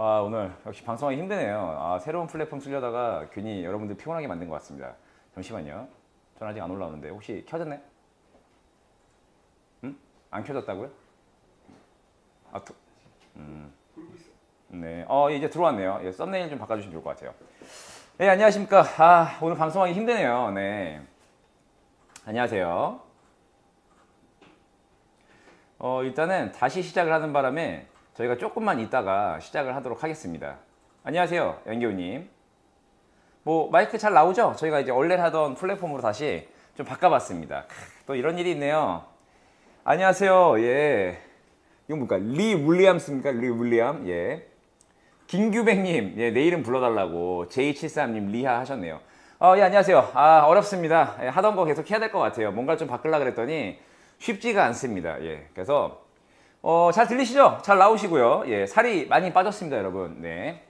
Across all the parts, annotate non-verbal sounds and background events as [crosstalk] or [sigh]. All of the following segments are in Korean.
아, 오늘 역시 방송하기 힘드네요. 아, 새로운 플랫폼 쓰려다가 괜히 여러분들 피곤하게 만든 것 같습니다. 잠시만요. 전 아직 안 올라오는데 혹시 켜졌네? 응? 안 켜졌다고요? 아, 도, 음. 네. 어, 이제 들어왔네요. 예, 썸네일 좀 바꿔주시면 좋을 것 같아요. 네, 안녕하십니까. 아, 오늘 방송하기 힘드네요. 네. 안녕하세요. 어, 일단은 다시 시작을 하는 바람에 저희가 조금만 있다가 시작을 하도록 하겠습니다. 안녕하세요, 연기호님. 뭐 마이크 잘 나오죠? 저희가 이제 원래 하던 플랫폼으로 다시 좀 바꿔봤습니다. 크, 또 이런 일이 있네요. 안녕하세요. 예. 이건 뭘까? 리 윌리엄스입니까? 리 윌리엄. 예. 김규백님, 예, 내 이름 불러달라고 J73님 리하 하셨네요. 어, 예, 안녕하세요. 아, 어렵습니다. 예, 하던 거 계속 해야 될 것 같아요. 뭔가 좀 바꾸려 그랬더니 쉽지가 않습니다. 예, 그래서 어, 잘 들리시죠? 잘 나오시고요. 예, 살이 많이 빠졌습니다, 여러분. 네.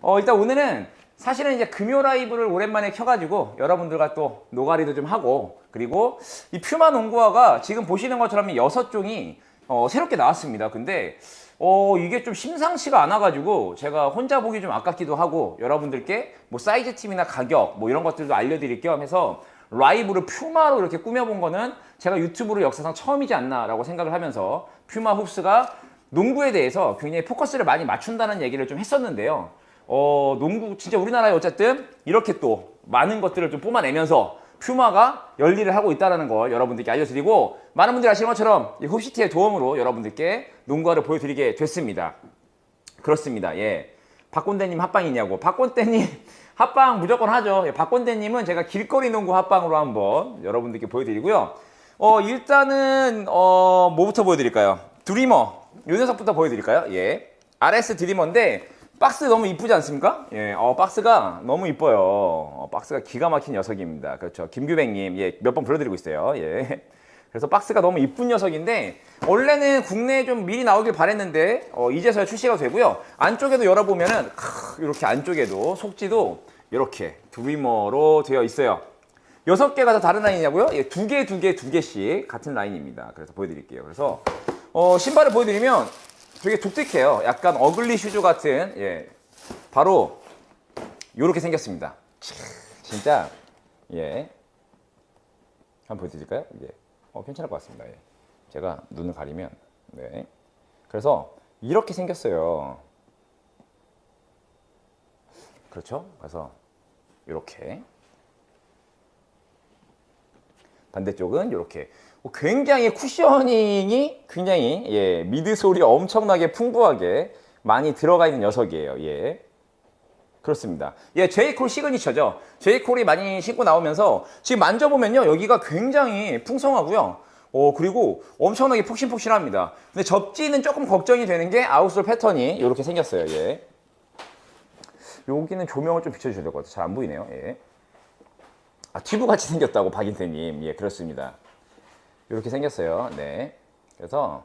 어, 일단 오늘은 사실은 이제 금요 라이브를 오랜만에 켜가지고 여러분들과 또 노가리도 좀 하고 그리고 이 퓨마 농구화가 지금 보시는 것처럼 여섯 종이 어, 새롭게 나왔습니다. 근데 어, 이게 좀 심상치가 않아가지고 제가 혼자 보기 좀 아깝기도 하고 여러분들께 뭐 사이즈 팀이나 가격 뭐 이런 것들도 알려드릴 겸 해서 라이브를 퓨마로 이렇게 꾸며본 거는 제가 유튜브로 역사상 처음이지 않나라고 생각을 하면서 퓨마 흡스가 농구에 대해서 굉장히 포커스를 많이 맞춘다는 얘기를 좀 했었는데요. 어, 농구 진짜 우리나라에 어쨌든 이렇게 또 많은 것들을 좀 뿜어내면서 퓨마가 열일을 하고 있다는 걸 여러분들께 알려드리고 많은 분들이 아시는 것처럼 이 흡시티의 도움으로 여러분들께 농구화를 보여드리게 됐습니다. 그렇습니다. 예. 박곤대님 합방이냐고. 박곤대님 합방 무조건 하죠. 예, 박곤대님은 제가 길거리 농구 합방으로 한번 여러분들께 보여드리고요. 어, 일단은, 어, 뭐부터 보여드릴까요? 드리머. 요 녀석부터 보여드릴까요? 예. RS 드리머인데, 박스 너무 이쁘지 않습니까? 예, 어, 박스가 너무 이뻐요. 어, 박스가 기가 막힌 녀석입니다. 그렇죠. 김규백님, 예, 몇 번 불러드리고 있어요. 예. 그래서 박스가 너무 이쁜 녀석인데 원래는 국내에 좀 미리 나오길 바랬는데 어, 이제서야 출시가 되고요. 안쪽에도 열어보면은 크, 이렇게 안쪽에도 속지도 이렇게 드리머로 되어 있어요. 여섯 개가 다 다른 라인이냐고요? 예, 두 개, 두 개, 두 개씩 같은 라인입니다. 그래서 보여드릴게요. 그래서 어, 신발을 보여드리면 되게 독특해요. 약간 어글리 슈즈 같은 예, 바로 이렇게 생겼습니다. 치, 진짜 예, 한번 보여드릴까요? 예. 어, 괜찮을 것 같습니다. 예. 제가 눈을 가리면 네. 그래서 이렇게 생겼어요. 그렇죠? 그래서 이렇게 반대쪽은 이렇게 굉장히 쿠셔닝이 굉장히 예, 미드솔이 엄청나게 풍부하게 많이 들어가 있는 녀석이에요. 예. 그렇습니다. 예, 제이콜 시그니처죠. 제이콜이 많이 신고 나오면서 지금 만져보면요. 여기가 굉장히 풍성하고요. 어, 그리고 엄청나게 폭신폭신합니다. 근데 접지는 조금 걱정이 되는 게 아웃솔 패턴이 이렇게 생겼어요. 예. 여기는 조명을 좀 비춰주셔야 될 것 같아요. 잘 안 보이네요. 예. 아, 튜브 같이 생겼다고 박인태님. 예, 그렇습니다. 이렇게 생겼어요. 네. 그래서,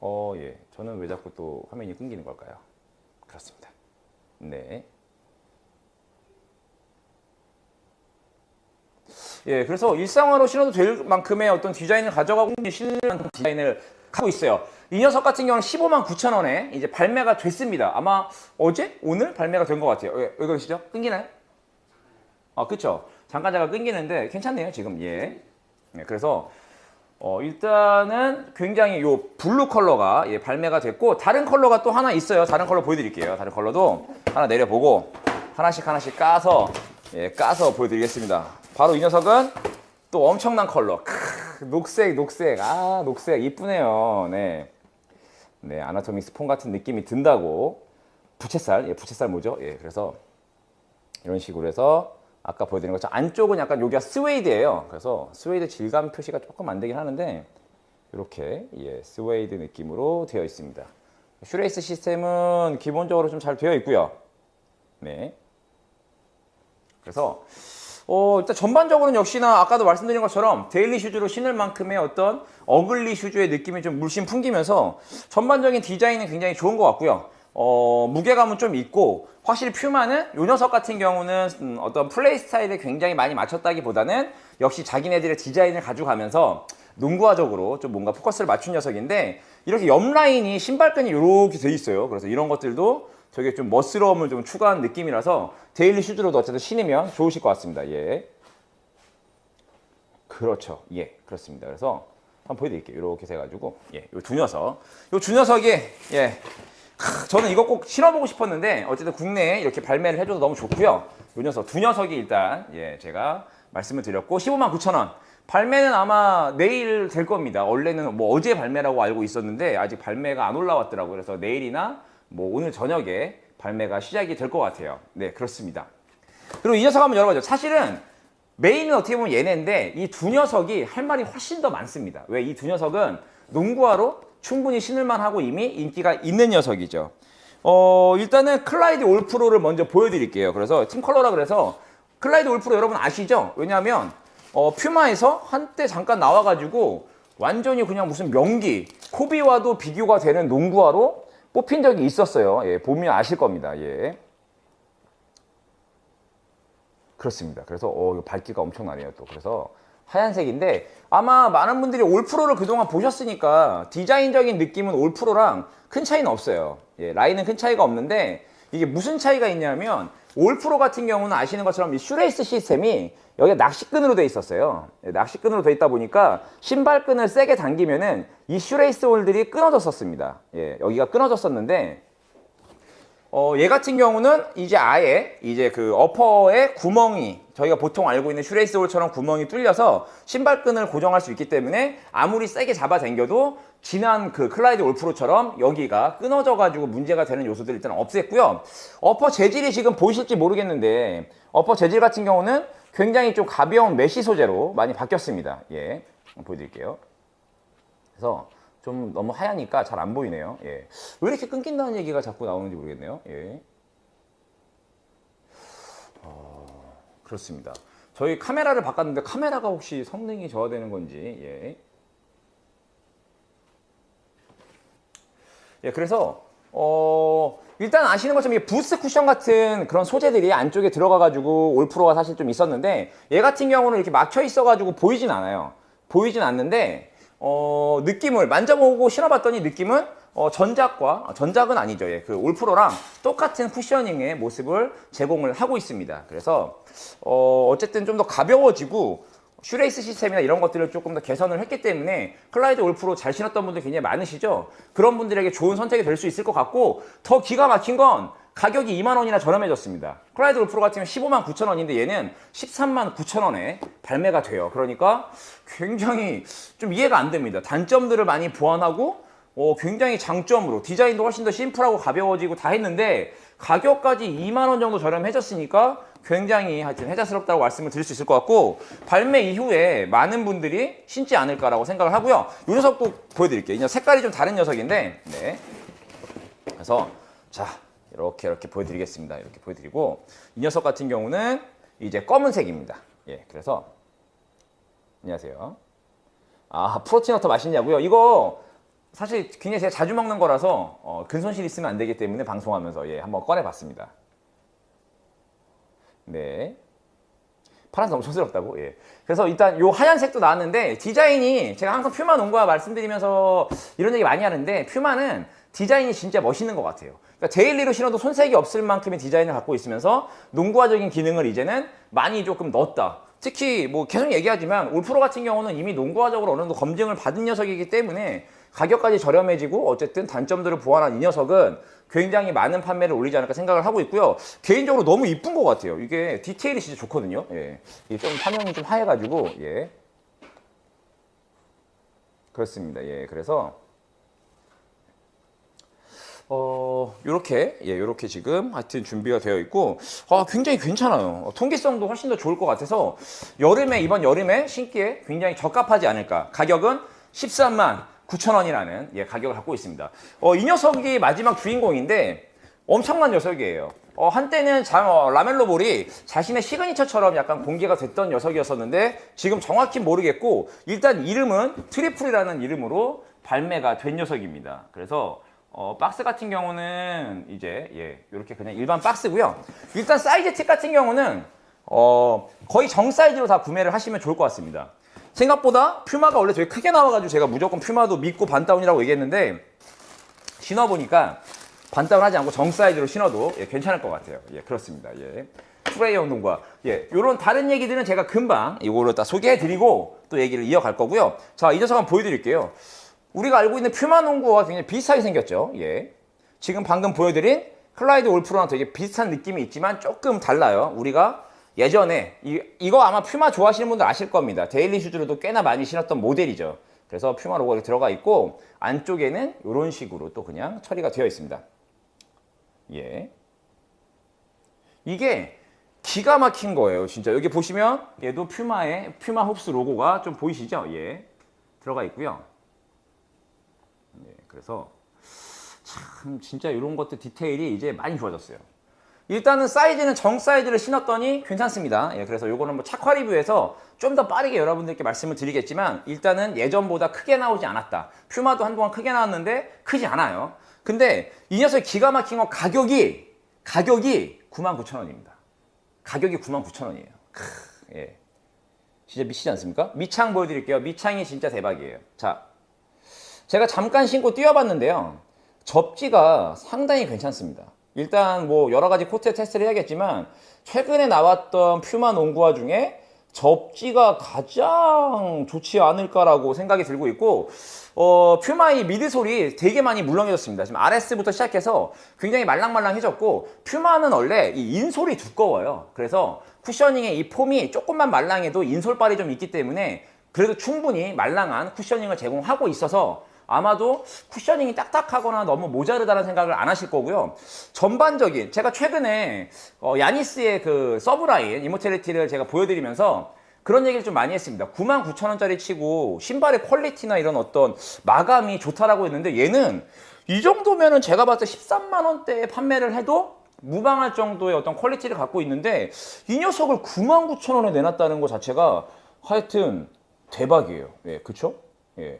어, 예. 저는 왜 자꾸 또 화면이 끊기는 걸까요? 그렇습니다. 네. 예, 그래서 일상화로 신어도 될 만큼의 어떤 디자인을 가져가고 신는 디자인을 하고 있어요. 이 녀석 같은 경우는 15만 9천 원에 이제 발매가 됐습니다. 아마 어제? 오늘 발매가 된 것 같아요. 예, 여기 계시죠? 끊기나요? 아, 그쵸. 잠깐 잠깐 끊기는데 괜찮네요, 지금. 예. 예, 그래서 어, 일단은 굉장히 요 블루 컬러가 예, 발매가 됐고 다른 컬러가 또 하나 있어요. 다른 컬러 보여드릴게요. 다른 컬러도 하나 내려보고 하나씩 하나씩 까서 예, 까서 보여드리겠습니다. 바로 이 녀석은 또 엄청난 컬러. 크, 녹색, 녹색. 아, 녹색 이쁘네요. 네. 네, 아나토미 스폰 같은 느낌이 든다고. 부채살, 예, 부채살 뭐죠? 예, 그래서 이런 식으로 해서 아까 보여드린 것처럼 안쪽은 약간 여기가 스웨이드예요. 그래서 스웨이드 질감 표시가 조금 안 되긴 하는데 이렇게 예, 스웨이드 느낌으로 되어 있습니다. 슈레이스 시스템은 기본적으로 좀 잘 되어 있고요. 네. 그래서 어, 일단 전반적으로는 역시나 아까도 말씀드린 것처럼 데일리 슈즈로 신을 만큼의 어떤 어글리 슈즈의 느낌이 좀 물씬 풍기면서 전반적인 디자인은 굉장히 좋은 것 같고요. 어, 무게감은 좀 있고 확실히 퓨마는 요 녀석 같은 경우는 음, 어떤 플레이 스타일에 굉장히 많이 맞췄다기보다는 역시 자기네들의 디자인을 가져가면서 농구화적으로 좀 뭔가 포커스를 맞춘 녀석인데 이렇게 옆 라인이 신발끈이 이렇게 돼 있어요. 그래서 이런 것들도 저게 좀 멋스러움을 좀 추가한 느낌이라서 데일리 슈즈로도 어쨌든 신으면 좋으실 것 같습니다. 예. 그렇죠. 예, 그렇습니다. 그래서 한번 보여드릴게요. 이렇게 해가지고 예, 요두 녀석, 요두 녀석이 예, 크, 저는 이거 꼭 신어보고 싶었는데 어쨌든 국내에 이렇게 발매를 해줘서 너무 좋고요. 요 녀석 두 녀석이 일단 예, 제가 말씀을 드렸고 15만 9천 원. 발매는 아마 내일 될 겁니다. 원래는 뭐 어제 발매라고 알고 있었는데 아직 발매가 안 올라왔더라고요. 그래서 내일이나 뭐 오늘 저녁에 발매가 시작이 될 것 같아요. 네, 그렇습니다. 그리고 이 녀석 한번 열어보죠. 사실은 메인은 어떻게 보면 얘네인데 이 두 녀석이 할 말이 훨씬 더 많습니다. 왜 이 두 녀석은 농구화로 충분히 신을만 하고 이미 인기가 있는 녀석이죠. 어, 일단은 클라이드 올프로를 먼저 보여드릴게요. 그래서 팀 컬러라 그래서 클라이드 올프로 여러분 아시죠? 왜냐하면 어, 퓨마에서 한때 잠깐 나와가지고 완전히 그냥 무슨 명기, 코비와도 비교가 되는 농구화로 뽑힌 적이 있었어요. 예, 보면 아실 겁니다. 예. 그렇습니다. 그래서 어, 밝기가 엄청나네요. 또 그래서 하얀색인데 아마 많은 분들이 올프로를 그동안 보셨으니까 디자인적인 느낌은 올프로랑 큰 차이는 없어요. 예, 라인은 큰 차이가 없는데 이게 무슨 차이가 있냐면 올프로 같은 경우는 아시는 것처럼 이 슈레이스 시스템이 여기가 낚시끈으로 돼 있었어요. 예, 낚시끈으로 돼 있다 보니까 신발끈을 세게 당기면은 이 슈레이스 홀들이 끊어졌었습니다. 예, 여기가 끊어졌었는데 어, 얘 같은 경우는 이제 아예 이제 그 어퍼에 구멍이 저희가 보통 알고 있는 슈레이스 홀처럼 구멍이 뚫려서 신발끈을 고정할 수 있기 때문에 아무리 세게 잡아 당겨도 지난 그 클라이드 올프로처럼 여기가 끊어져 가지고 문제가 되는 요소들을 일단 없앴고요. 어퍼 재질이 지금 보이실지 모르겠는데 어퍼 재질 같은 경우는 굉장히 좀 가벼운 메쉬 소재로 많이 바뀌었습니다. 예. 보여드릴게요. 그래서 좀 너무 하얘니까 잘 안 보이네요. 예. 왜 이렇게 끊긴다는 얘기가 자꾸 나오는지 모르겠네요. 예. 어, 그렇습니다. 저희 카메라를 바꿨는데 카메라가 혹시 성능이 저하되는 건지 예. 예, 그래서 어 일단 아시는 것처럼 이 부스 쿠션 같은 그런 소재들이 안쪽에 들어가가지고 올프로가 사실 좀 있었는데 얘 같은 경우는 이렇게 막혀 있어가지고 보이진 않아요. 보이진 않는데 어 느낌을 만져보고 신어봤더니 느낌은 어 전작과 아, 전작은 아니죠. 예, 그 올프로랑 똑같은 쿠셔닝의 모습을 제공을 하고 있습니다. 그래서 어 어쨌든 좀 더 가벼워지고 슈레이스 시스템이나 이런 것들을 조금 더 개선을 했기 때문에 클라이드 올프로 잘 신었던 분들 굉장히 많으시죠? 그런 분들에게 좋은 선택이 될 수 있을 것 같고 더 기가 막힌 건 가격이 2만 원이나 저렴해졌습니다. 클라이드 올프로 같은 경우는 15만 9천 원인데 얘는 13만 9천 원에 발매가 돼요. 그러니까 굉장히 좀 이해가 안 됩니다. 단점들을 많이 보완하고 어, 굉장히 장점으로 디자인도 훨씬 더 심플하고 가벼워지고 다 했는데 가격까지 2만 원 정도 저렴해졌으니까 굉장히 하여튼 혜자스럽다고 말씀을 드릴 수 있을 것 같고 발매 이후에 많은 분들이 신지 않을까라고 생각을 하고요. 이 녀석도 보여드릴게요. 이 녀석 색깔이 좀 다른 녀석인데 네. 그래서 자 이렇게 이렇게 보여드리겠습니다. 이렇게 보여드리고 이 녀석 같은 경우는 이제 검은색입니다. 예, 그래서 안녕하세요. 아 프로틴워터 맛있냐고요? 이거 사실 굉장히 제가 자주 먹는 거라서 어, 근손실 있으면 안 되기 때문에 방송하면서 예, 한번 꺼내봤습니다. 네. 파란색 너무 촌스럽다고? 예. 그래서 일단 요 하얀색도 나왔는데 디자인이 제가 항상 퓨마 농구화 말씀드리면서 이런 얘기 많이 하는데 퓨마는 디자인이 진짜 멋있는 것 같아요. 그러니까 데일리로 신어도 손색이 없을 만큼의 디자인을 갖고 있으면서 농구화적인 기능을 이제는 많이 조금 넣었다. 특히 뭐 계속 얘기하지만 올프로 같은 경우는 이미 농구화적으로 어느 정도 검증을 받은 녀석이기 때문에 가격까지 저렴해지고 어쨌든 단점들을 보완한 이 녀석은 굉장히 많은 판매를 올리지 않을까 생각을 하고 있고요. 개인적으로 너무 이쁜 것 같아요. 이게 디테일이 진짜 좋거든요. 예. 좀 화면이 좀 하얘가지고 예. 그렇습니다. 예. 그래서 어, 요렇게, 예, 요렇게 지금 하여튼 준비가 되어 있고, 아, 굉장히 괜찮아요. 어, 통기성도 훨씬 더 좋을 것 같아서, 여름에, 이번 여름에 신기에 굉장히 적합하지 않을까. 가격은 13만 9천 원이라는 예, 가격을 갖고 있습니다. 어, 이 녀석이 마지막 주인공인데, 엄청난 녀석이에요. 어, 한때는 자, 어, 라멜로 볼이 자신의 시그니처처럼 약간 공개가 됐던 녀석이었었는데 지금 정확히 모르겠고 일단 이름은 트리플이라는 이름으로 발매가 된 녀석입니다. 그래서 어, 박스 같은 경우는 이제 예, 이렇게 그냥 일반 박스고요. 일단 사이즈 팁 같은 경우는 어, 거의 정 사이즈로 다 구매를 하시면 좋을 것 같습니다. 생각보다 퓨마가 원래 되게 크게 나와가지고 제가 무조건 퓨마도 믿고 반다운이라고 얘기했는데 신어보니까 반다운 하지 않고 정 사이즈로 신어도 예, 괜찮을 것 같아요. 예, 그렇습니다. 예. 프레이어 운동과 예, 요런 다른 얘기들은 제가 금방 이거를 다 소개해드리고 또 얘기를 이어갈 거고요. 자, 이 녀석 한번 보여드릴게요. 우리가 알고 있는 퓨마 농구와 굉장히 비슷하게 생겼죠. 예. 지금 방금 보여드린 클라이드 올프로랑 되게 비슷한 느낌이 있지만 조금 달라요. 우리가 예전에 이, 이거 아마 퓨마 좋아하시는 분들 아실 겁니다. 데일리 슈즈로도 꽤나 많이 신었던 모델이죠. 그래서 퓨마 로고가 들어가 있고 안쪽에는 이런 식으로 또 그냥 처리가 되어 있습니다. 예. 이게 기가 막힌 거예요. 진짜 여기 보시면 얘도 퓨마의 퓨마 홉스 로고가 좀 보이시죠? 예. 들어가 있고요. 예. 그래서 참 진짜 이런 것들 디테일이 이제 많이 좋아졌어요. 일단은 사이즈는 정 사이즈를 신었더니 괜찮습니다. 예, 그래서 요거는 뭐 착화 리뷰에서 좀 더 빠르게 여러분들께 말씀을 드리겠지만 일단은 예전보다 크게 나오지 않았다. 퓨마도 한동안 크게 나왔는데 크지 않아요. 근데 이 녀석이 기가 막힌 건 가격이 가격이 99,000원입니다. 가격이 99,000원이에요. 예. 진짜 미치지 않습니까? 밑창 보여드릴게요. 밑창이 진짜 대박이에요. 자, 제가 잠깐 신고 뛰어봤는데요. 접지가 상당히 괜찮습니다. 일단 뭐 여러 가지 코트 테스트를 해야겠지만 최근에 나왔던 퓨마 농구화 중에 접지가 가장 좋지 않을까라고 생각이 들고 있고 어, 퓨마의 미드솔이 되게 많이 물렁해졌습니다. 지금 RS부터 시작해서 굉장히 말랑말랑해졌고 퓨마는 원래 이 인솔이 두꺼워요. 그래서 쿠셔닝의 이 폼이 조금만 말랑해도 인솔발이 좀 있기 때문에 그래도 충분히 말랑한 쿠셔닝을 제공하고 있어서 아마도 쿠셔닝이 딱딱하거나 너무 모자르다는 생각을 안 하실 거고요. 전반적인 제가 최근에 어, 야니스의 그 서브라인 이모텔리티를 제가 보여드리면서 그런 얘기를 좀 많이 했습니다. 99,000원짜리 치고 신발의 퀄리티나 이런 어떤 마감이 좋다라고 했는데 얘는 이 정도면은 제가 봤을 때 13만 원대에 판매를 해도 무방할 정도의 어떤 퀄리티를 갖고 있는데 이 녀석을 99,000원에 내놨다는 것 자체가 하여튼 대박이에요. 예, 그쵸? 예.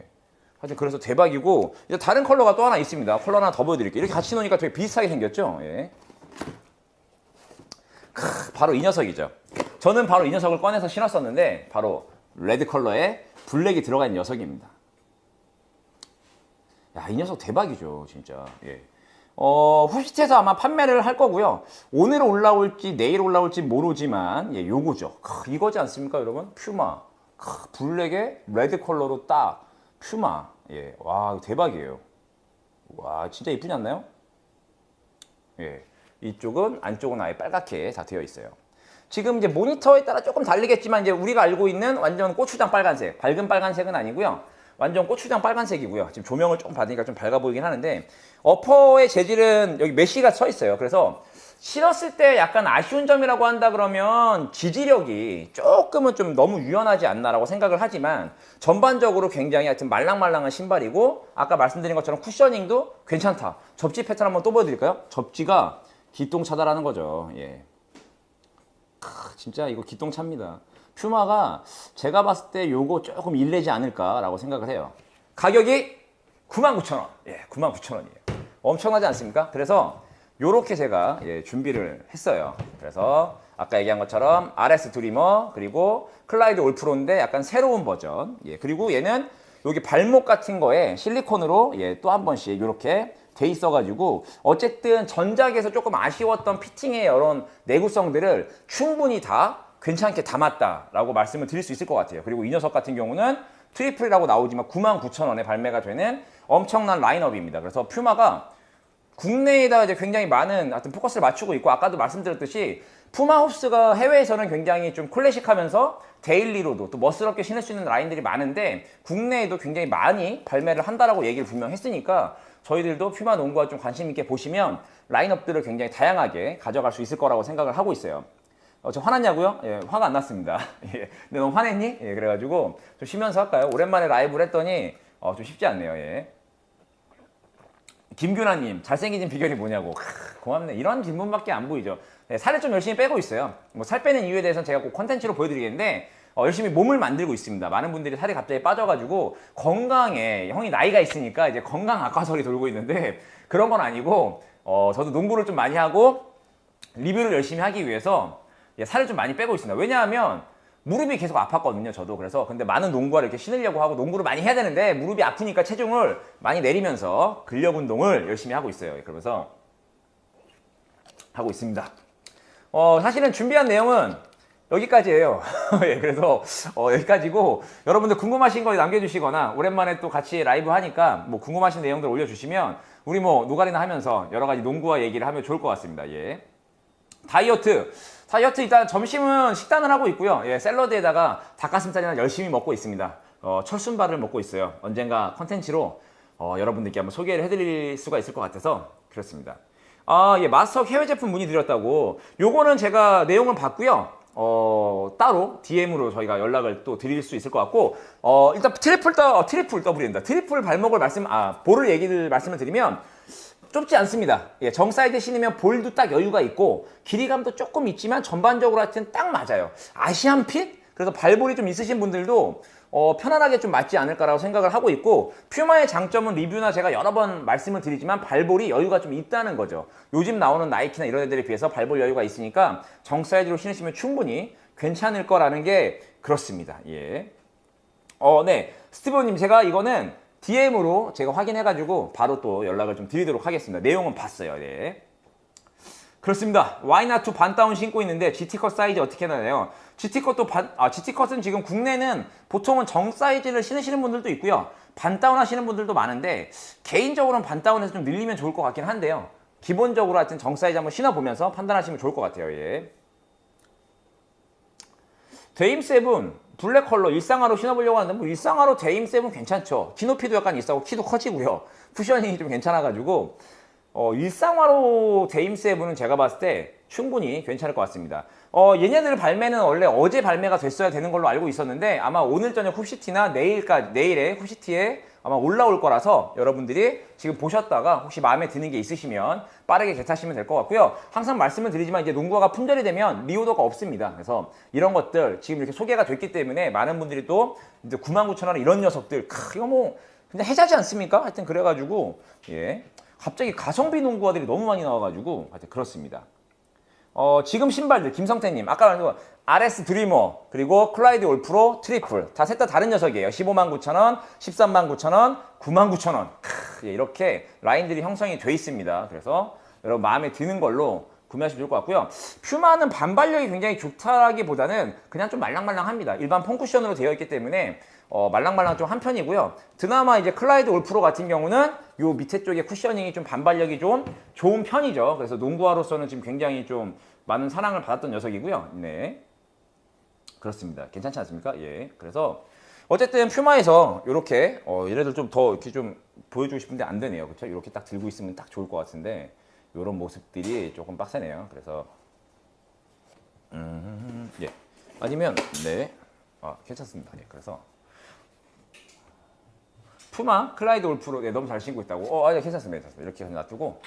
하여튼 그래서 대박이고 이제 다른 컬러가 또 하나 있습니다. 컬러 하나 더 보여드릴게요. 이렇게 같이 놓으니까 되게 비슷하게 생겼죠? 예. 크, 바로 이 녀석이죠. 저는 바로 이 녀석을 꺼내서 신었었는데 바로 레드 컬러에 블랙이 있는 녀석입니다. 야, 이 녀석 대박이죠, 진짜. 예. 어, 후시트에서 아마 판매를 할 거고요. 오늘 올라올지 내일 올라올지 모르지만 예, 요거죠. 크, 이거지 않습니까, 여러분? 퓨마. 크, 블랙에 레드 컬러로 딱 퓨마. 예. 와, 대박이에요. 와, 진짜 이쁘지 않나요? 예. 이쪽은 안쪽은 아예 빨갛게 다 되어 있어요. 지금 이제 모니터에 따라 조금 다르겠지만 이제 우리가 알고 있는 완전 고추장 빨간색, 밝은 빨간색은 아니고요. 완전 고추장 빨간색이고요. 지금 조명을 조금 받으니까 좀 밝아 보이긴 하는데 어퍼의 재질은 여기 메쉬가 서 있어요. 그래서 신었을 때 약간 아쉬운 점이라고 한다 그러면 지지력이 조금은 좀 너무 유연하지 않나라고 생각을 하지만 전반적으로 굉장히 하여튼 말랑말랑한 신발이고 아까 말씀드린 것처럼 쿠셔닝도 괜찮다. 접지 패턴 한번 또 보여드릴까요? 접지가 기똥차다라는 거죠. 예. 크, 진짜 이거 기똥차입니다. 퓨마가 제가 봤을 때 요거 조금 일내지 않을까라고 생각을 해요. 가격이 99,000원. 예, 99,000원이에요. 엄청나지 않습니까? 그래서 요렇게 제가 예, 준비를 했어요. 그래서 아까 얘기한 것처럼 RS 드리머 그리고 클라이드 올프로인데 약간 새로운 버전. 예, 그리고 얘는 여기 발목 같은 거에 실리콘으로 예, 또 한 번씩 이렇게 돼 있어가지고 어쨌든 전작에서 조금 아쉬웠던 피팅의 이런 내구성들을 충분히 다 괜찮게 담았다라고 말씀을 드릴 수 있을 것 같아요. 그리고 이 녀석 같은 경우는 트리플이라고 나오지만 99,000원에 발매가 되는 엄청난 라인업입니다. 그래서 퓨마가 국내에다 이제 굉장히 많은 하여튼 포커스를 맞추고 있고 아까도 말씀드렸듯이 푸마호스가 해외에서는 굉장히 좀 클래식하면서 데일리로도 또 멋스럽게 신을 수 있는 라인들이 많은데 국내에도 굉장히 많이 발매를 한다라고 얘기를 분명 했으니까 저희들도 퓨마 농구와 좀 관심 있게 보시면 라인업들을 굉장히 다양하게 가져갈 수 있을 거라고 생각을 하고 있어요. 어, 저 화났냐고요? 예, 화가 안 났습니다. [laughs] 예, 근데 너무 화냈니? 예, 그래가지고 좀 쉬면서 할까요? 오랜만에 라이브를 했더니 어, 좀 쉽지 않네요. 예. 김규나님 잘생긴 비결이 뭐냐고. 크, 고맙네. 이런 질문밖에 안 보이죠. 네, 살을 좀 열심히 빼고 있어요. 뭐 살 빼는 이유에 대해서는 제가 꼭 컨텐츠로 보여드리겠는데 어, 열심히 몸을 만들고 있습니다. 많은 분들이 살이 갑자기 빠져가지고 건강에 형이 나이가 있으니까 이제 건강 악화설이 돌고 있는데 그런 건 아니고 어, 저도 농구를 좀 많이 하고 리뷰를 열심히 하기 위해서 예, 살을 좀 많이 빼고 있습니다. 왜냐하면 무릎이 계속 아팠거든요, 저도. 그래서 근데 많은 농구화를 이렇게 신으려고 하고 농구를 많이 해야 되는데 무릎이 아프니까 체중을 많이 내리면서 근력 운동을 열심히 하고 있어요. 그러면서 하고 있습니다. 어, 사실은 준비한 내용은 여기까지예요. [laughs] 예, 그래서 어, 여기까지고 여러분들 궁금하신 거 남겨주시거나 오랜만에 또 같이 라이브 하니까 뭐 궁금하신 내용들 올려주시면 우리 뭐 노가리나 하면서 여러 가지 농구와 얘기를 하면 좋을 것 같습니다. 예. 다이어트. 다이어트 일단 점심은 식단을 하고 있고요. 예, 샐러드에다가 닭가슴살이나 열심히 먹고 있습니다. 어, 철순발을 먹고 있어요. 언젠가 컨텐츠로 어, 여러분들께 한번 소개를 해드릴 수가 있을 것 같아서 그렇습니다. 아, 예, 마스터 해외 제품 문의드렸다고. 요거는 제가 내용을 봤고요. 어, 따로 DM으로 저희가 연락을 또 드릴 수 있을 것 같고, 어, 일단 트리플 더, 어, 트리플 더블입니다. 트리플 발목을 말씀, 아, 볼을 얘기를 말씀을 드리면, 좁지 않습니다. 예, 정 사이즈 신으면 볼도 딱 여유가 있고 길이감도 조금 있지만 전반적으로 하여튼 딱 맞아요. 아시안 핏? 그래서 발볼이 좀 있으신 분들도 어, 편안하게 좀 맞지 않을까라고 생각을 하고 있고 퓨마의 장점은 리뷰나 제가 여러 번 말씀을 드리지만 발볼이 여유가 좀 있다는 거죠. 요즘 나오는 나이키나 이런 애들에 비해서 발볼 여유가 있으니까 정 사이즈로 신으시면 충분히 괜찮을 거라는 게 그렇습니다. 예. 어, 네. 스티브님 제가 이거는 DM으로 제가 확인해가지고 바로 또 연락을 좀 드리도록 하겠습니다. 내용은 봤어요. 네. 그렇습니다. 와이나투 반다운 신고 있는데 GT컷 사이즈 어떻게 나나요? GT컷도 반, 아, GT컷은 지금 국내는 보통은 정 사이즈를 신으시는 분들도 있고요. 반다운 하시는 분들도 많은데 개인적으로는 반다운에서 좀 늘리면 좋을 것 같긴 한데요. 기본적으로 하여튼 정 사이즈 한번 신어보면서 판단하시면 좋을 것 같아요. 예. 데임 세븐 블랙 컬러 일상화로 신어보려고 하는데 뭐 일상화로 데임 세븐 괜찮죠. 키 높이도 약간 있어 키도 커지고요. [laughs] 쿠셔닝이 좀 괜찮아가지고 어, 일상화로 데임 세븐은 제가 봤을 때 충분히 괜찮을 것 같습니다. 어, 얘네들 발매는 원래 어제 발매가 됐어야 되는 걸로 알고 있었는데 아마 오늘 저녁 훅시티나 내일까지 내일에 훅시티에 아마 올라올 거라서 여러분들이 지금 보셨다가 혹시 마음에 드는 게 있으시면 빠르게 개타시면 될 것 같고요. 항상 말씀을 드리지만 이제 농구화가 품절이 되면 리오더가 없습니다. 그래서 이런 것들 지금 이렇게 소개가 됐기 때문에 많은 분들이 또 이제 99,000원 이런 녀석들 크, 이거 뭐 그냥 해자지 않습니까? 하여튼 그래가지고 예 갑자기 가성비 농구화들이 너무 많이 나와가지고 하여튼 그렇습니다. 어, 지금 신발들 김성태님 아까 말한 거 RS 드리머 그리고 클라이드 올프로 트리플. 다 셋 다 다른 녀석이에요. 15만 9천 원 13만 9천 원 9만 9천 원. 크, 예, 이렇게 라인들이 형성이 돼 있습니다. 그래서 여러분 마음에 드는 걸로 구매하시면 좋을 것 같고요. 퓨마는 반발력이 굉장히 좋다기보다는 그냥 좀 말랑말랑합니다. 일반 폼쿠션으로 되어 있기 때문에 어, 말랑말랑 좀 한편이고요. 드나마 이제 클라이드 올프로 같은 경우는 요 밑에 쪽에 쿠셔닝이 좀 반발력이 좀 좋은 편이죠. 그래서 농구화로서는 지금 굉장히 좀 많은 사랑을 받았던 녀석이고요. 네. 그렇습니다. 괜찮지 않습니까? 예. 그래서 어쨌든 퓨마에서 이렇게 어, 얘네들 좀 더 이렇게 좀 보여주고 싶은데 안 되네요. 그렇죠? 이렇게 딱 들고 있으면 딱 좋을 것 같은데 이런 모습들이 조금 빡세네요. 그래서 음, 예. 아니면 네. 아, 괜찮습니다. 예. 그래서 푸마 클라이드 올프로 네, 너무 잘 신고 있다고. 어, 아니 괜찮습니다. 괜찮습니다. 이렇게 놔두고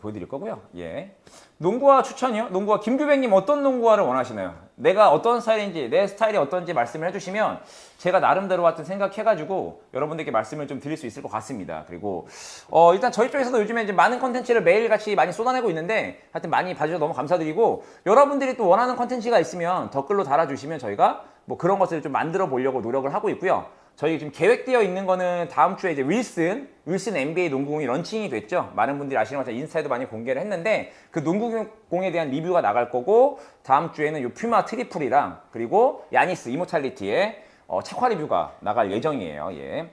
보여드릴 거고요. 예. 농구화 추천이요? 농구화 김규백님 어떤 농구화를 원하시나요? 내가 어떤 스타일인지 내 스타일이 어떤지 말씀을 해주시면 제가 나름대로 같은 생각해가지고 여러분들께 말씀을 좀 드릴 수 있을 것 같습니다. 그리고 어, 일단 저희 쪽에서도 요즘에 이제 많은 컨텐츠를 매일같이 많이 쏟아내고 있는데 하여튼 많이 봐주셔서 너무 감사드리고 여러분들이 또 원하는 컨텐츠가 있으면 댓글로 달아주시면 저희가 뭐 그런 것들을 좀 만들어 보려고 노력을 하고 있고요. 저희 지금 계획되어 있는 거는 다음 주에 이제 윌슨, 윌슨 NBA 농구공이 런칭이 됐죠. 많은 분들이 아시는 것처럼 인스타에도 많이 공개를 했는데 그 농구공에 대한 리뷰가 나갈 거고 다음 주에는 요 퓨마 트리플이랑 그리고 야니스 이모탈리티의 어, 착화 리뷰가 나갈 예정이에요. 예.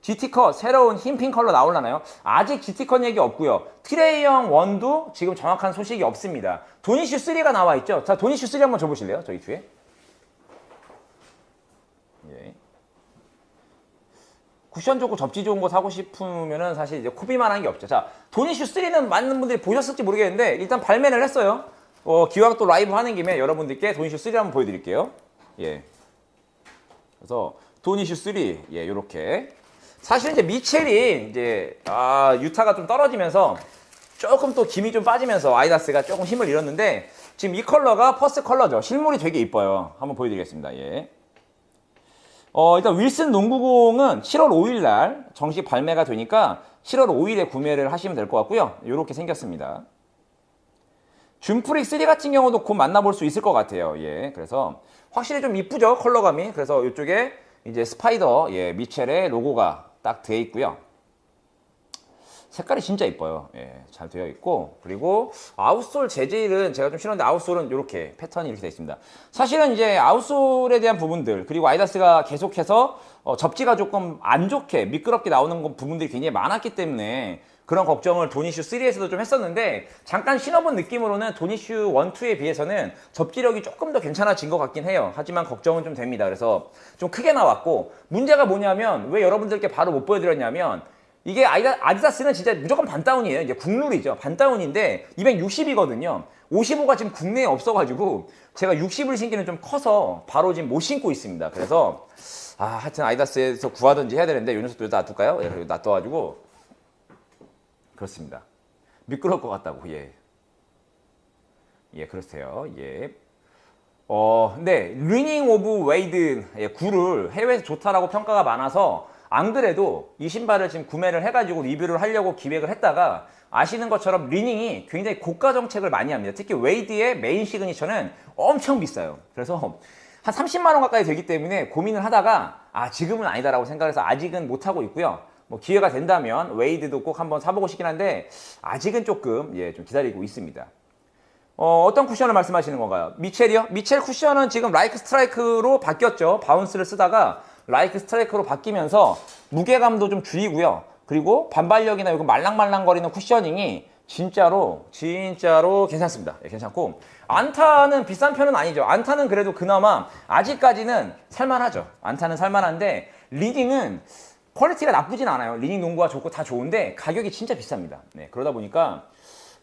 GT컷 새로운 흰핑 컬러 나올라나요? 아직 GT컷 얘기 없고요. 트레이형 1도 지금 정확한 소식이 없습니다. 도니슈 3가 나와 있죠. 자, 도니슈 3 한번 줘보실래요? 저기 뒤에. 예. 쿠션 좋고 접지 좋은 거 사고 싶으면은 사실 이제 코비만 한 게 없죠. 자, 도니슈 3는 많은 분들이 보셨을지 모르겠는데 일단 발매를 했어요. 어, 기왕 또 라이브 하는 김에 여러분들께 도니슈 3 한번 보여드릴게요. 예. 그래서 도니슈 3, 예, 요렇게. 사실 이제 미첼이 이제 아, 유타가 좀 떨어지면서 조금 또 김이 좀 빠지면서 아이다스가 조금 힘을 잃었는데 지금 이 컬러가 퍼스 컬러죠. 실물이 되게 이뻐요. 한번 보여드리겠습니다. 예. 어, 일단 윌슨 농구공은 7월 5일 날 정식 발매가 되니까 7월 5일에 구매를 하시면 될 것 같고요. 이렇게 생겼습니다. 줌프릭 3 같은 경우도 곧 만나볼 수 있을 것 같아요. 예, 그래서 확실히 좀 이쁘죠 컬러감이. 그래서 이쪽에 이제 스파이더 예 미첼의 로고가 딱 되어 있고요. 색깔이 진짜 이뻐요. 예, 잘 되어 있고 그리고 아웃솔 재질은 제가 좀 싫었는데 아웃솔은 이렇게 패턴이 이렇게 되어 있습니다. 사실은 이제 아웃솔에 대한 부분들 그리고 아이다스가 계속해서 어, 접지가 조금 안 좋게 미끄럽게 나오는 건 부분들이 굉장히 많았기 때문에 그런 걱정을 도니슈 3에서도 좀 했었는데 잠깐 신어본 느낌으로는 도니슈 1, 2에 비해서는 접지력이 조금 더 괜찮아진 것 같긴 해요. 하지만 걱정은 좀 됩니다. 그래서 좀 크게 나왔고 문제가 뭐냐면 왜 여러분들께 바로 못 보여드렸냐면 이게 아이다, 아디다 스는 진짜 무조건 반다운이에요. 이제 국룰이죠. 반다운인데 260이거든요. 55가 지금 국내에 없어가지고 제가 60을 신기는 좀 커서 바로 지금 못 신고 있습니다. 그래서 아 하여튼 아디다스에서 구하든지 해야 되는데 요 여기다 놔둘까요? 예, 놔둬가지고 그렇습니다. 미끄러울 것 같다고 예. 예 그렇대요. 예. 어, 근데 리닝 오브 웨이드 예, 9를 해외에서 좋다라고 평가가 많아서 안 그래도 이 신발을 지금 구매를 해가지고 리뷰를 하려고 기획을 했다가 아시는 것처럼 리닝이 굉장히 고가 정책을 많이 합니다. 특히 웨이드의 메인 시그니처는 엄청 비싸요. 그래서 한 30만 원 가까이 되기 때문에 고민을 하다가 아 지금은 아니다라고 생각해서 아직은 못 하고 있고요. 뭐 기회가 된다면 웨이드도 꼭 한번 사보고 싶긴 한데 아직은 조금 예 좀 기다리고 있습니다. 어, 어떤 쿠션을 말씀하시는 건가요? 미첼이요? 미첼 쿠션은 지금 라이크 스트라이크로 바뀌었죠. 바운스를 쓰다가 라이크 스트라이크로 바뀌면서 무게감도 좀 줄이고요. 그리고 반발력이나 이거 말랑말랑거리는 쿠셔닝이 진짜로 진짜로 괜찮습니다. 예, 괜찮고 안타는 비싼 편은 아니죠. 안타는 그래도 그나마 아직까지는 살만하죠. 안타는 살만한데 리딩은 퀄리티가 나쁘진 않아요. 리닝 농구가 좋고 다 좋은데 가격이 진짜 비쌉니다. 네, 그러다 보니까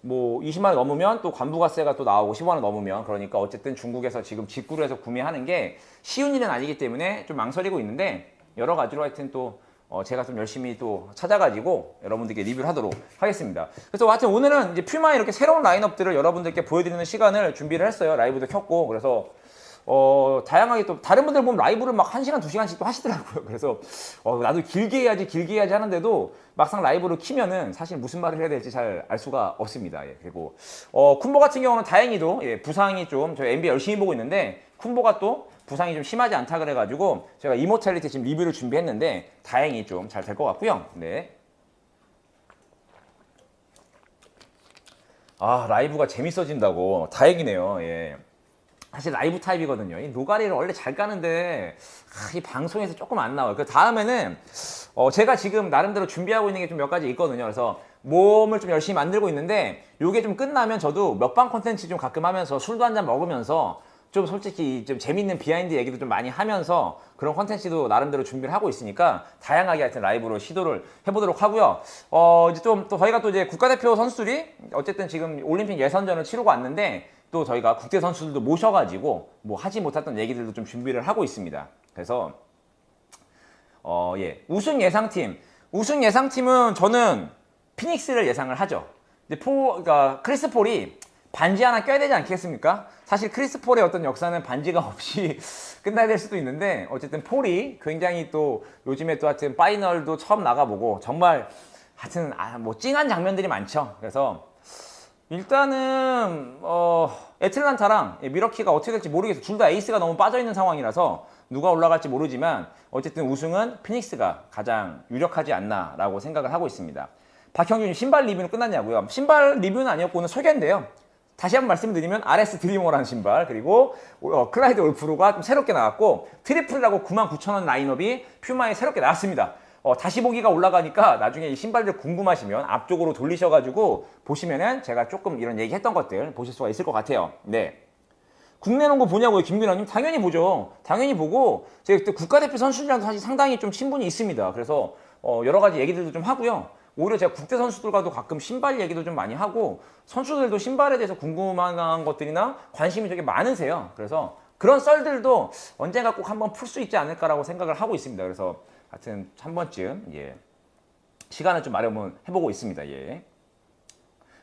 뭐 20만 원 넘으면 또 관부가세가 또 나오고 15만 원 넘으면 그러니까 어쨌든 중국에서 지금 직구로 해서 구매하는 게 쉬운 일은 아니기 때문에 좀 망설이고 있는데 여러 가지로 하여튼 또 어 제가 좀 열심히 또 찾아가지고 여러분들께 리뷰를 하도록 하겠습니다. 그래서 하여튼 오늘은 이제 퓨마의 이렇게 새로운 라인업들을 여러분들께 보여드리는 시간을 준비를 했어요. 라이브도 켰고 그래서 어, 다양하게 또 다른 분들 보면 라이브를 막 1시간, 2시간씩 또 하시더라고요. [laughs] 그래서 어, 나도 길게 해야지, 길게 해야지 하는데도 막상 라이브를 키면은 사실 무슨 말을 해야 될지 잘 알 수가 없습니다. 예, 그리고 어, 쿤보 같은 경우는 다행히도 예, 부상이 좀 저희 NBA 열심히 보고 있는데 쿤보가 또 부상이 좀 심하지 않다 그래가지고 제가 이모탈리티 지금 리뷰를 준비했는데 다행히 좀 잘 될 것 같고요. 네. 아 라이브가 재밌어진다고 다행이네요. 예. 사실 라이브 타입이거든요. 이 노가리를 원래 잘 까는데 아, 이 방송에서 조금 안 나와요. 그 다음에는 어, 제가 지금 나름대로 준비하고 있는 게 좀 몇 가지 있거든요. 그래서 몸을 좀 열심히 만들고 있는데 이게 좀 끝나면 저도 몇 방 콘텐츠 좀 가끔 하면서 술도 한 잔 먹으면서 좀 솔직히 좀 재밌는 비하인드 얘기도 좀 많이 하면서 그런 콘텐츠도 나름대로 준비를 하고 있으니까 다양하게 하여튼 라이브로 시도를 해보도록 하고요. 어, 이제 좀 또 저희가 또 이제 국가대표 선수들이 어쨌든 지금 올림픽 예선전을 치르고 왔는데 또 저희가 국대 선수들도 모셔가지고 뭐 하지 못했던 얘기들도 좀 준비를 하고 있습니다. 그래서 어, 예. 우승 예상팀. 우승 예상팀은 저는 피닉스를 예상을 하죠. 근데 포, 그러니까 크리스 폴이 반지 하나 껴야 되지 않겠습니까? 사실 크리스 폴의 어떤 역사는 반지가 [laughs] 없이 끝나야 될 수도 있는데 어쨌든 폴이 굉장히 또 요즘에 또 하여튼 파이널도 처음 나가보고 정말 하여튼 아, 뭐 찡한 장면들이 많죠. 그래서 일단은 어 애틀란타랑 미러키가 어떻게 될지 모르겠어요. 둘다 에이스가 너무 빠져 있는 상황이라서 누가 올라갈지 모르지만 어쨌든 우승은 피닉스가 가장 유력하지 않나라고 생각을 하고 있습니다. 박형준 신발 리뷰는 끝났냐고요? 신발 리뷰는 아니었고는 소개인데요. 다시 한번 말씀드리면 RS 드리머라는 신발 그리고 어, 클라이드 올프로가 좀 새롭게 나왔고 트리플이라고 99,000원 라인업이 퓨마에 새롭게 나왔습니다. 어, 다시 보기가 올라가니까 나중에 이 신발들 궁금하시면 앞쪽으로 돌리셔가지고 보시면은 제가 조금 이런 얘기했던 것들 보실 수가 있을 것 같아요. 네. 국내 농구 보냐고요, 김균아님? 당연히 보죠. 당연히 보고 제가 그때 국가대표 선수들이랑도 사실 상당히 좀 친분이 있습니다. 그래서 어, 여러 가지 얘기들도 좀 하고요. 오히려 제가 국대 선수들과도 가끔 신발 얘기도 좀 많이 하고 선수들도 신발에 대해서 궁금한 것들이나 관심이 되게 많으세요. 그래서 그런 썰들도 언젠가 꼭 한번 풀 수 있지 않을까라고 생각을 하고 있습니다. 그래서 하여튼 한 번쯤 예 시간을 좀 마련을 해보고 있습니다. 예.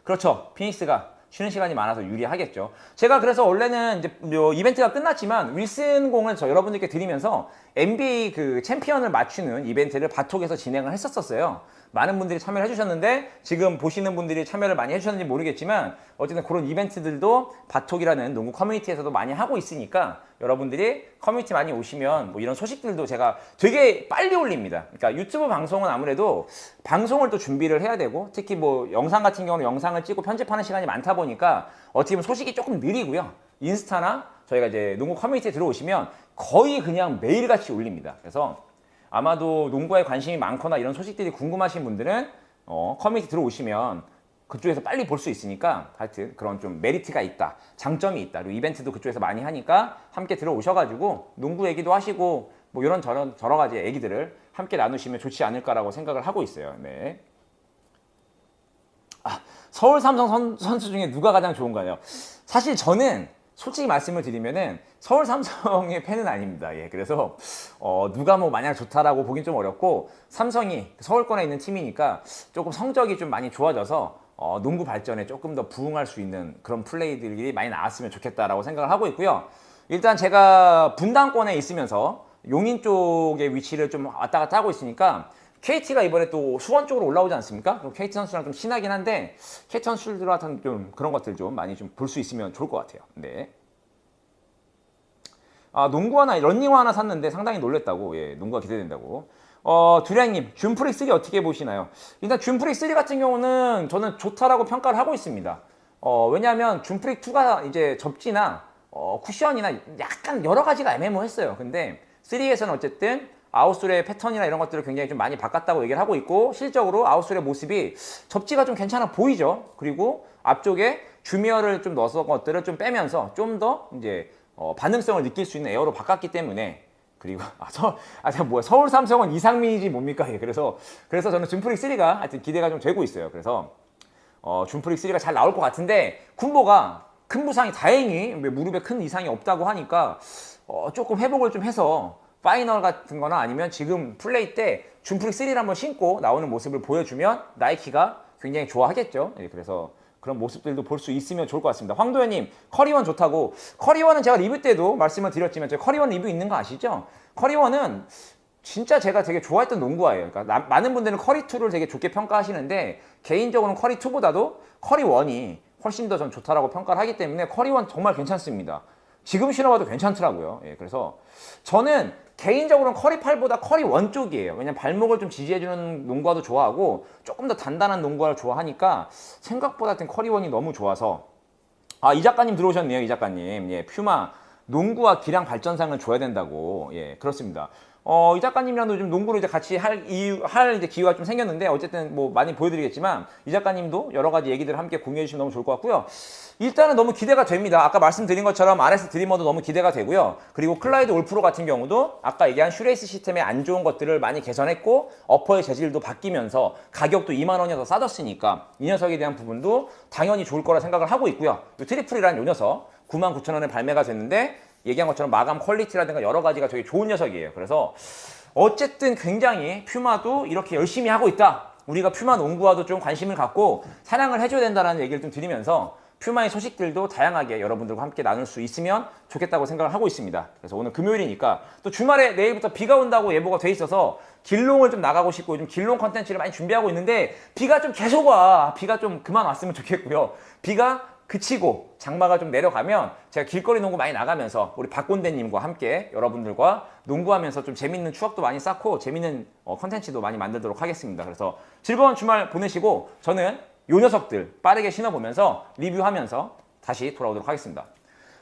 그렇죠. 피닉스가 쉬는 시간이 많아서 유리하겠죠. 제가 그래서 원래는 이제 요 이벤트가 끝났지만 윌슨 공을 저 여러분들께 드리면서 NBA 그 챔피언을 맞추는 이벤트를 바톡에서 진행을 했었었어요. 많은 분들이 참여를 해주셨는데 지금 보시는 분들이 참여를 많이 해주셨는지 모르겠지만 어쨌든 그런 이벤트들도 바톡이라는 농구 커뮤니티에서도 많이 하고 있으니까 여러분들이 커뮤니티 많이 오시면 뭐 이런 소식들도 제가 되게 빨리 올립니다. 그러니까 유튜브 방송은 아무래도 방송을 또 준비를 해야 되고 특히 뭐 영상 같은 경우는 영상을 찍고 편집하는 시간이 많다 보니까 어떻게 보면 소식이 조금 느리고요. 인스타나 저희가 이제 농구 커뮤니티에 들어오시면 거의 그냥 매일같이 올립니다. 그래서 아마도 농구에 관심이 많거나 이런 소식들이 궁금하신 분들은 어, 커뮤니티 들어오시면 그쪽에서 빨리 볼 수 있으니까 하여튼 그런 좀 메리트가 있다. 장점이 있다. 그리고 이벤트도 그쪽에서 많이 하니까 함께 들어오셔가지고 농구 얘기도 하시고 뭐 이런 저런 여러 가지 얘기들을 함께 나누시면 좋지 않을까라고 생각을 하고 있어요. 네. 아, 서울 삼성 선, 선수 중에 누가 가장 좋은가요? 사실 저는 솔직히 말씀을 드리면은 서울 삼성의 팬은 아닙니다. 예, 그래서 어, 누가 뭐 마냥 좋다라고 보긴 좀 어렵고 삼성이 서울권에 있는 팀이니까 조금 성적이 좀 많이 좋아져서 어, 농구 발전에 조금 더 부응할 수 있는 그런 플레이들이 많이 나왔으면 좋겠다라고 생각을 하고 있고요. 일단 제가 분당권에 있으면서 용인 쪽의 위치를 좀 왔다 갔다 하고 있으니까 KT가 이번에 또 수원 쪽으로 올라오지 않습니까? 그럼 KT 선수랑 좀 친하긴 한데 KT 선수들한테는 좀 그런 것들 좀 많이 좀 볼 수 있으면 좋을 것 같아요. 네. 아, 농구 하나, 런닝화 하나 샀는데 상당히 놀랬다고. 예, 농구가 기대된다고. 어, 두량님, 줌프릭 3 어떻게 보시나요? 일단 줌프릭 3 같은 경우는 저는 좋다라고 평가를 하고 있습니다. 어, 왜냐하면 줌프릭 2가 이제 접지나 어, 쿠션이나 약간 여러 가지가 애매모했어요. 근데 3에서는 어쨌든 아웃솔의 패턴이나 이런 것들을 굉장히 좀 많이 바꿨다고 얘기를 하고 있고 실적으로 아웃솔의 모습이 접지가 좀 괜찮아 보이죠. 그리고 앞쪽에 주미어를 좀 넣어서 것들을 좀 빼면서 좀 더 이제 어, 반응성을 느낄 수 있는 에어로 바꿨기 때문에 그리고 [laughs] 아, 서, 아, 제가 뭐야 서울 삼성은 이상민이지 뭡니까? 예, 그래서 그래서 저는 줌프릭 3가 하여튼 기대가 좀 되고 있어요. 그래서 어, 줌프릭 3가 잘 나올 것 같은데 쿤보가 큰 부상이 다행히 무릎에 큰 이상이 없다고 하니까 어, 조금 회복을 좀 해서 파이널 같은 거나 아니면 지금 플레이 때 줌프릭 3를 한번 신고 나오는 모습을 보여주면 나이키가 굉장히 좋아하겠죠. 예, 그래서 그런 모습들도 볼 수 있으면 좋을 것 같습니다. 황도현님, 커리원 좋다고. 커리원은 제가 리뷰 때도 말씀을 드렸지만, 제 커리원 리뷰 있는 거 아시죠? 커리원은 진짜 제가 되게 좋아했던 농구화예요. 그러니까 나- 많은 분들은 커리2를 되게 좋게 평가하시는데, 개인적으로는 커리2보다도 커리1이 훨씬 더 전 좋다라고 평가를 하기 때문에 커리1 정말 괜찮습니다. 지금 신어봐도 괜찮더라고요. 예, 그래서 저는 개인적으로는 커리8보다 커리1 쪽이에요. 왜냐면 발목을 좀 지지해주는 농구화도 좋아하고 조금 더 단단한 농구화를 좋아하니까 생각보다 같은 커리1이 너무 좋아서 아, 이 작가님 들어오셨네요, 이 작가님. 예, 퓨마 농구와 기량 발전상을 줘야 된다고. 예, 그렇습니다. 어, 이 작가님이랑도 좀 농구를 이제 같이 할 이유, 할 이제 기회가 좀 생겼는데 어쨌든 뭐 많이 보여드리겠지만 이 작가님도 여러 가지 얘기들을 함께 공유해 주시면 너무 좋을 것 같고요. 일단은 너무 기대가 됩니다. 아까 말씀드린 것처럼 RS 드리머도 너무 기대가 되고요. 그리고 클라이드 올프로 같은 경우도 아까 얘기한 슈레이스 시스템의 안 좋은 것들을 많이 개선했고 어퍼의 재질도 바뀌면서 가격도 2만 원이 더 싸졌으니까 이 녀석에 대한 부분도 당연히 좋을 거라 생각을 하고 있고요. 이 트리플이라는 이 녀석 9만 9천 원에 발매가 됐는데 얘기한 것처럼 마감 퀄리티라든가 여러 가지가 되게 좋은 녀석이에요. 그래서 어쨌든 굉장히 퓨마도 이렇게 열심히 하고 있다. 우리가 퓨마 농구와도 좀 관심을 갖고 사랑을 해줘야 된다는 얘기를 좀 드리면서 퓨마의 소식들도 다양하게 여러분들과 함께 나눌 수 있으면 좋겠다고 생각을 하고 있습니다. 그래서 오늘 금요일이니까 또 주말에 내일부터 비가 온다고 예보가 돼 있어서 길롱을 좀 나가고 싶고 좀 길롱 컨텐츠를 많이 준비하고 있는데 비가 좀 계속 와. 비가 좀 그만 왔으면 좋겠고요. 비가 그치고 장마가 좀 내려가면 제가 길거리 농구 많이 나가면서 우리 박곤대님과 함께 여러분들과 농구하면서 좀 재밌는 추억도 많이 쌓고 재밌는 어, 컨텐츠도 많이 만들도록 하겠습니다. 그래서 즐거운 주말 보내시고 저는 요 녀석들 빠르게 신어보면서 리뷰하면서 다시 돌아오도록 하겠습니다.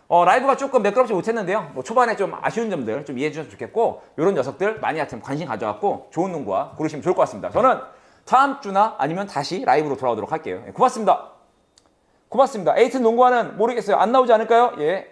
어, 라이브가 조금 매끄럽지 못했는데요. 뭐 초반에 좀 아쉬운 점들 좀 이해해 주셨으면 좋겠고 이런 녀석들 많이 하여튼 관심 가져갖고 좋은 농구와 고르시면 좋을 것 같습니다. 저는 다음 주나 아니면 다시 라이브로 돌아오도록 할게요. 예, 고맙습니다. 고맙습니다. 에이튼 농구화는 모르겠어요. 안 나오지 않을까요? 예.